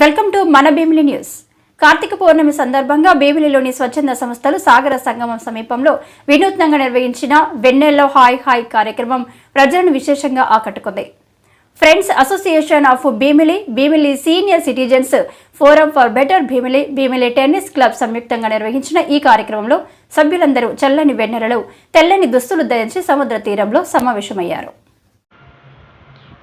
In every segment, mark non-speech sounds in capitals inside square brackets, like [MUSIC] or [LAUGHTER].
Welcome to మన Bheemili news. Karthika పౌర్ణమి సందర్భంగా భీమిలిలోని స్వచ్ఛంద సంస్థలు సాగర సంగమం సమీపంలో వినూత్నంగా నిర్వహించిన వెన్నెల్లో హాయ్ హాయ్ కార్యక్రమం ప్రజలను విశేషంగా ఆకట్టుకుంది. Friends association of Bheemili Bheemili senior citizens forum for better Bheemili Bheemili tennis club సంయుక్తంగా నిర్వహించిన ఈ కార్యక్రమంలో సభ్యులందరూ చల్లని వెన్నెలలో తెల్లని దుస్తులు ధరించి సముద్ర తీరంలో సమావేశమయ్యారు.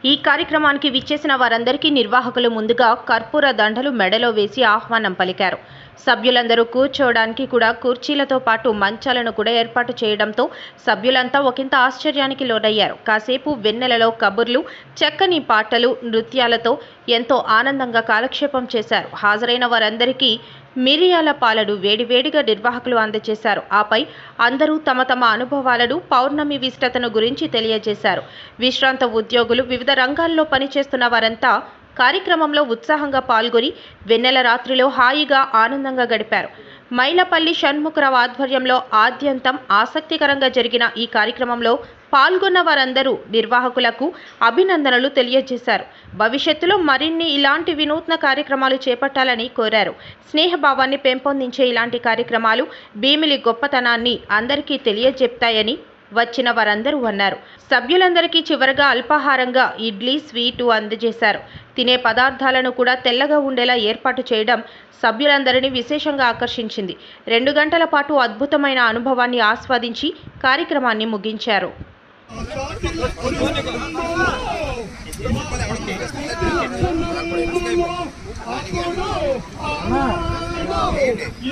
ఈ కార్యక్రమానికి విచ్చేసిన వారందరికీ నిర్వాహకులు ముందుగా కర్పూర దండలు మెడలో వేసి ఆహ్వానం పలికారు. సభ్యులందరూ కూర్చోవడానికి కూడా కుర్చీలతో పాటు మంచాలను కూడా ఏర్పాటు చేయడంతో సభ్యులంతా ఒకంత ఆశ్చర్యానికి లోనయ్యారు. కాసేపు వెన్నెలలో కబుర్లు చక్కని పాటలు నృత్యాలతో ఎంతో ఆనందంగా కాలక్షేపం చేశారు. హాజరైన వారందరికీ మిరియాల పాలను వేడివేడిగా నిర్వాహకులు అందజేశారు. ఆపై అందరూ తమ తమ అనుభవాలను పౌర్ణమి విస్తృతను గురించి తెలియజేశారు. విశ్రాంత ఉద్యోగులు వివిధ రంగాల్లో పనిచేస్తున్న వారంతా కార్యక్రమంలో ఉత్సాహంగా పాల్గొని వెన్నెల రాత్రిలో హాయిగా ఆనందంగా గడిపారు. మైలపల్లి షణ్ముఖరావు ఆధ్వర్యంలో ఆద్యంతం ఆసక్తికరంగా జరిగిన ఈ కార్యక్రమంలో పాల్గొన్న వారందరూ నిర్వాహకులకు అభినందనలు తెలియజేశారు. భవిష్యత్తులో మరిన్ని ఇలాంటి వినూత్న కార్యక్రమాలు చేపట్టాలని కోరారు. స్నేహభావాన్ని పెంపొందించే ఇలాంటి కార్యక్రమాలు భీమిలి గొప్పతనాన్ని అందరికీ తెలియజెప్తాయని వచ్చిన వారందరూ అన్నారు. సభ్యులందరికీ చివరగా అల్పాహారంగా ఇడ్లీ స్వీటు అందజేశారు. తినే పదార్థాలను కూడా తెల్లగా ఉండేలా ఏర్పాటు చేయడం సభ్యులందరినీ విశేషంగా ఆకర్షించింది. రెండు గంటల పాటు అద్భుతమైన అనుభవాన్ని ఆస్వాదించి కార్యక్రమాన్ని ముగించారు. ఈ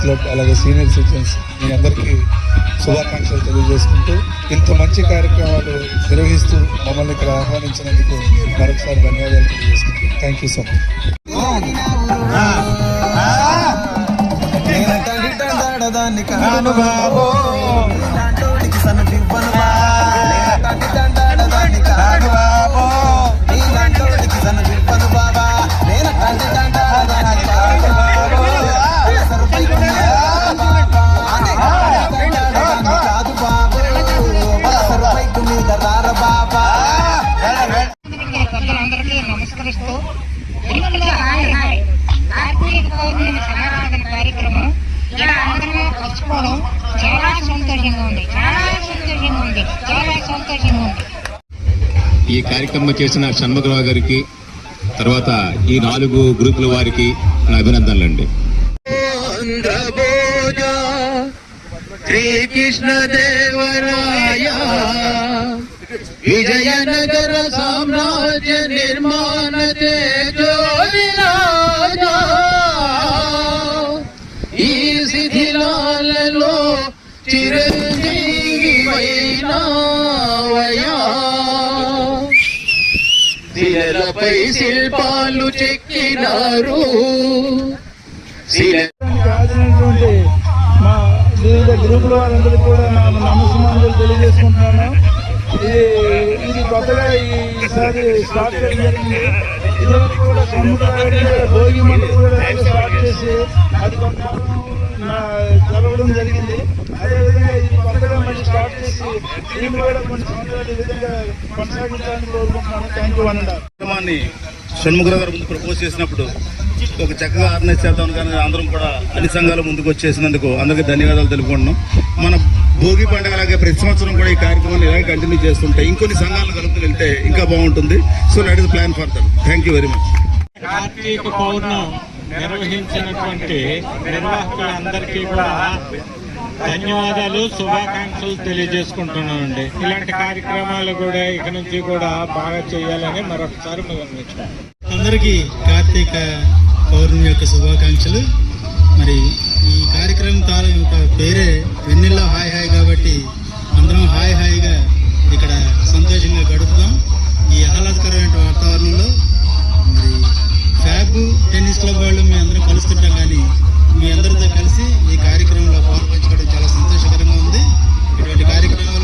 క్లబ్ అలాగే సీనియర్ సిటిజన్స్ మీ అందరికీ శుభాకాంక్షలు తెలియజేసుకుంటూ ఇంత మంచి కార్యక్రమాలు నిర్వహిస్తూ మమ్మల్ని ఇక్కడ ఆహ్వానించినందుకు మరొకసారి ధన్యవాదాలు తెలియజేసుకుంటూ థ్యాంక్ యూ సో మచ్ ఈ కార్యక్రమం చేసిన షణ్ముఖరావు గారికి తర్వాత ఈ నాలుగు గ్రూపుల వారికి నా అభినందనలు అండి శ్రీకృష్ణ దేవరాయ విజయనగర సామ్రాజ్య నిర్మాణ ఈ శిథిలాలలో చిరంజీవి వైనావయా శిలలపై శిల్పాలు చెక్కినారు. శిల హాజరైనటువంటి మా వివిధ గ్రూపుల వారందరికీ కూడా నా నమస్కారాలు తెలియజేసుకుంటున్నాను. ఇది కొత్తగా ఈసారి స్టార్ట్ చేయడం జరిగింది. ఇదివరకు కూడా సముద్రాన్ని భోగి మంటలు కూడా స్టార్ట్ చేసి అది కొంతకాలం జరగడం జరిగింది. అదేవిధంగా ఇది కొత్తగా మళ్ళీ స్టార్ట్ చేసి దీన్ని కూడా కొన్ని సంవత్సరాలు ఈ విధంగా కొనసాగించాలని కోరుకుంటున్నాను. థ్యాంక్ యూ అనండి షణ్ముఖరావు గారు ముందు ప్రపోజ్ చేసినప్పుడు ఒక చక్కగా ఆర్గనైజ్ చేద్దాం కానీ అందరం కూడా అన్ని సంఘాలు ముందుకు వచ్చేసినందుకు అందరికీ ధన్యవాదాలు తెలుపుకుంటున్నాం. మన భోగి పండుగలాగే ప్రతి సంవత్సరం కూడా ఈ కార్యక్రమాన్ని ఇలాగే కంటిన్యూ చేస్తుంటాయి ఇంకొన్ని సంఘాలు కలుపుతూ వెళ్తే ఇంకా బాగుంటుంది. So let us plan for that thank you very much Karthika పౌర్ణం నిర్వహించినటువంటి నిర్వాహకులందరికీ కూడా ధన్యవాదాలు శుభాకాంక్షలు తెలియజేసుకుంటున్నామండి. ఇలాంటి కార్యక్రమాలు కూడా ఇక నుంచి కూడా బాగా చేయాలని మరొకసారి అందరికీ కార్తీక పౌర్ణమి యొక్క శుభాకాంక్షలు. మరి ఈ కార్యక్రమం తాలూ యొక్క పేరే వెన్నెల్లో హాయ్ హాయ్ కాబట్టి అందరం హాయ్ హాయిగా ఇక్కడ సంతోషంగా గడుపుదాం. ఈ ఆహ్లాదకరమైన వాతావరణంలో మరి ఫ్యాబ్ టెన్నిస్ క్లబ్ వాళ్ళు మీ అందరం కలుస్తుంటాం కానీ మీ అందరితో కలిసి ఈ కార్యక్రమంలో పాల్పంచుకోవడం చాలా సంతోషకరంగా ఉంది. ఇటువంటి కార్యక్రమం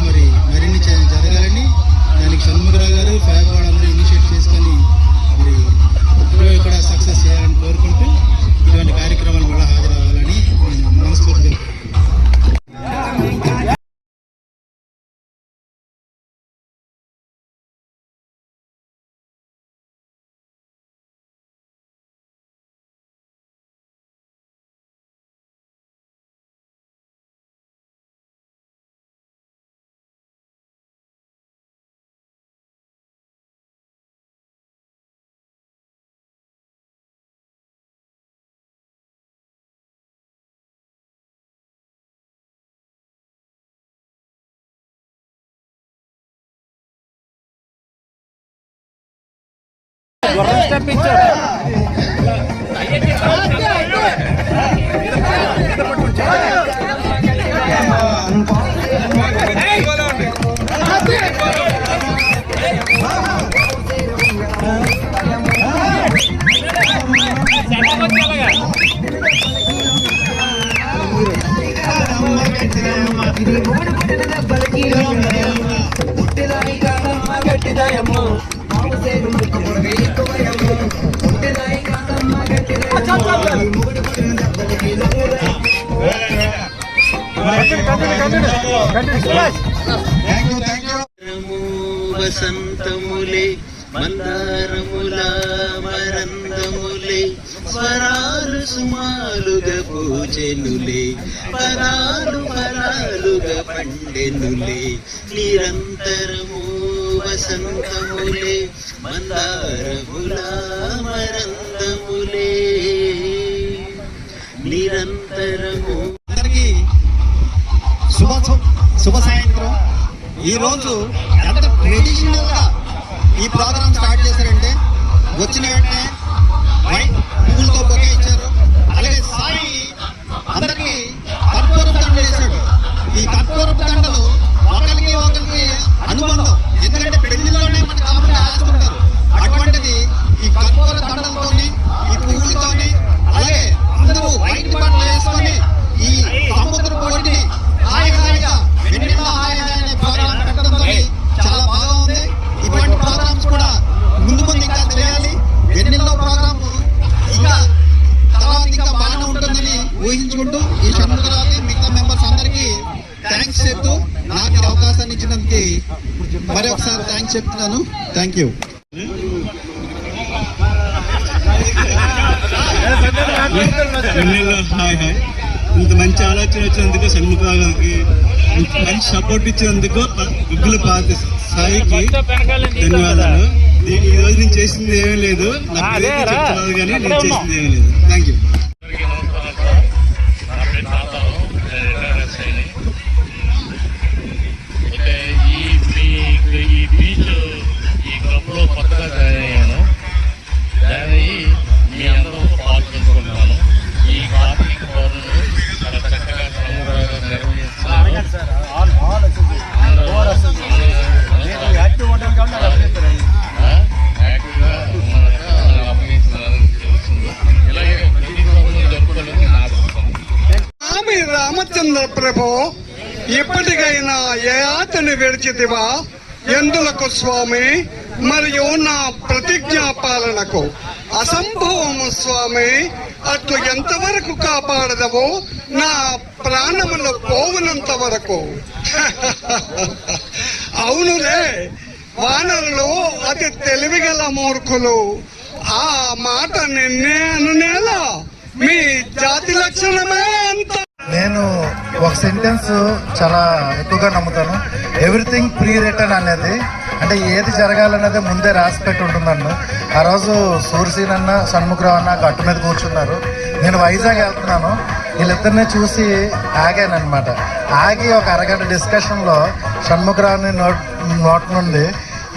స్టెప్ ఇచ్చాడు ఇది పుట్టిదాయి కాదమ్మ గట్టిదాయమ్మ బాబు సేరు ముక్కు వసంతములే మందారముల మరందములే స్వరాలు సుమాలుగా పూజనులే పరాలు పరాలుగా పండెనులే. నిరంతరము వసంతములే మందారముల మరందములే నిరంతరము శుభ సాయంత్రం. ఈ రోజు ఎంత ట్రెడిషనల్గా ఈ ప్రోగ్రామ్ స్టార్ట్ చేశారంటే వచ్చిన వెంటనే వైట్ పువ్వులతో బొకే ఇచ్చారు. అలాగే సాయి అందరికీ కర్పూరపు దండలు వేశాడు. ఈ కర్పూరపు దండలు ఒకరికి ఒకరికి అనుబంధం. ఎందుకంటే పెళ్ళిలోనే మన కాబట్టి ఆశిస్తుంటారు అటువంటిది ఈ కర్పూర దండలతో ఈ పువ్వులతోని అలాగే అందరూ వైట్ బట్టలు వేసుకొని ఈ సముద్ర పోటీని హాయి హాయిగా వెన్నెల హాయి హాయి అనే ప్రోగ్రాం పెట్టడంతో చాలా బాగా ఉంది ఇటువంటి ప్రోగ్రామ్స్ కూడా ముందు ముందు ఇంకా చేయాలి వెన్నెల్లో ప్రోగ్రామ్ ఇంకా తర్వాత ఇంకా బాగానే ఉంటుందని ఊహించుకుంటూ ఈ షణ్ముఖరావుకి మిగతా మెంబర్స్ అందరికీ థ్యాంక్స్ చెప్తూ నాకు ఈ అవకాశాన్ని ఇచ్చినందుకు మరి ఒకసారి థ్యాంక్స్ చెప్తున్నాను. Thank you. హాయ్ హాయ్ ఇంత మంచి ఆలోచన వచ్చినందుకు షణ్ముఖరావు గారికి ఇంత మంచి సపోర్ట్ ఇచ్చినందుకు గుగ్గుల పాత సాయికి ధన్యవాదాలు. ఈ రోజు నేను చేసింది ఏమీ లేదు. నాకు పేరు చెప్తున్నారు కానీ నేను చేసింది ఏమీ లేదు. థ్యాంక్ యూ ప్రభో ఇప్పటికైనా ఏ విడిచితివా? ఎందులకు స్వామి? మరియు నా ప్రతిజ్ఞా పాలనకు అసంభవము స్వామి అట్లు ఎంతవరకు కాపాడదవో? నా ప్రాణములు పోవునంత వరకు. [LAUGHS] అవునులే వానరులు అతి తెలివిగల మూర్ఖులు. ఆ మాట నిన్నే అనునేలా మీ జాతి లక్షణమే అంత. నేను ఒక సెంటెన్స్ చాలా ఎక్కువగా నమ్ముతాను. ఎవ్రీథింగ్ ప్రీ రిటర్న్ అనేది అంటే ఏది జరగాలన్నది ముందే రాసి పెట్టి ఉంటుందన్ను ఆ రోజు సూర్యసీన్ అన్న షణ్ముఖరావు అన్న గట్టు మీద కూర్చున్నారు. నేను వైజాగ్ వెళ్తున్నాను. వీళ్ళిద్దరిని చూసి ఆగాను ఆగి ఒక అరగంట డిస్కషన్లో షణ్ముఖరావుని నోట్ నోట్ నుండి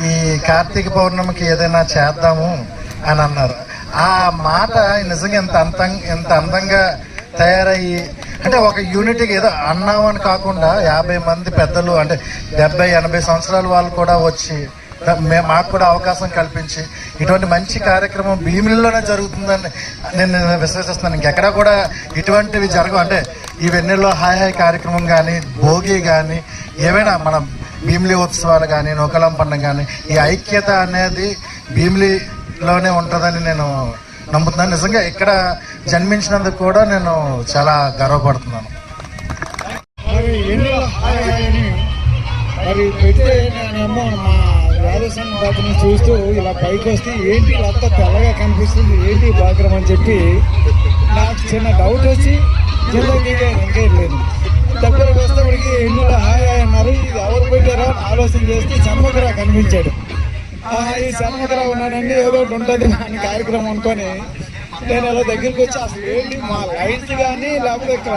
ఈ కార్తీక పౌర్ణమికి ఏదైనా చేద్దాము అని అన్నారు. ఆ మాట నిజంగా ఎంత అంతం ఎంత అందంగా తయారయ్యి అంటే ఒక యూనిట్కి ఏదో అన్నాం అని కాకుండా యాభై మంది పెద్దలు అంటే డెబ్బై ఎనభై సంవత్సరాల వాళ్ళు కూడా వచ్చి మేము మాకు కూడా అవకాశం కల్పించి ఇటువంటి మంచి కార్యక్రమం భీమిలిలోనే జరుగుతుందని నేను నేను విశ్వసిస్తున్నాను ఇంకెక్కడా కూడా ఇటువంటివి జరగవు. అంటే ఈ వెన్నెల్లో హాయ్ హాయ్ కార్యక్రమం కానీ భోగి కానీ ఏమైనా మన భీమిలి ఉత్సవాలు కానీ నూకలం పండుగ కానీ ఈ ఐక్యత అనేది భీమిలిలోనే ఉంటుందని నేను నమ్ముతున్నాను నిజంగా ఇక్కడ జన్మించినందుకు కూడా నేను చాలా గర్వపడుతున్నాను. మరి ఎన్నిలో హాయ్ అని మరి నేనేమో మా రాజస్థాన్ బాత్రూమ్ చూస్తూ ఇలా పైకి వస్తే ఏంటి అంత తెల్లగా కనిపిస్తుంది ఏంటి బాగ్రం అని చెప్పి నాకు చిన్న డౌట్ వచ్చి జిల్లాకి లేదు. దగ్గరకు వస్తే ఎన్నిలో హాయ్ హాయ్ అన్నారు ఇది ఎవరు పెట్టారో ఆలోచన చేస్తే చమ్మకరా కనిపించాడు. ఈ చమ్మకరావు ఉన్నాడండి ఏదో ఒకటి ఉంటుంది అని కార్యక్రమం అనుకొని నేను అలా దగ్గరికి వచ్చి అసలు ఏంటి మా లైన్స్ కానీ లేకపోతే ఇక్కడ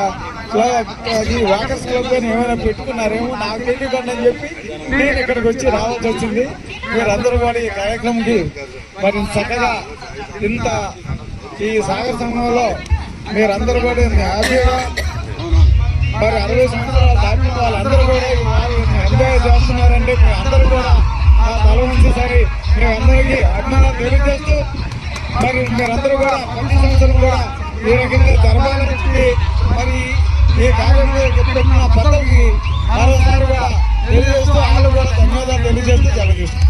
క్లబ్ అది వాకర్స్ క్లబ్ కానీ ఏమైనా పెట్టుకున్నారేమో నాకు తెలియకుండా అని చెప్పి నేను ఇక్కడికి వచ్చి రావాల్సి వచ్చింది. మీరందరూ కూడా ఈ కార్యక్రమంకి మరి చక్కగా ఇంత ఈ సాగర సంఘంలో మీరందరూ కూడా హ్యాపీగా మరి అరవై సంవత్సరాలు దాటిన వాళ్ళందరూ కూడా ఎంజాయ్ చేస్తున్నారంటే మీ అందరూ కూడా ఆ తల నుంచి సరే మేమందరికీ అభిమానం తెలియజేస్తూ మరి మీరందరూ కూడా ప్రతి సంవత్సరం కూడా ఈ రకంగా జరగాలని చెప్పి మరి ఈ కార్యక్రమంలో చెప్తున్న పదవికి మరోసారిగా తెలియజేస్తూ వాళ్ళు కూడా ధన్యవాదాలు తెలియజేస్తూ జరగజేస్తారు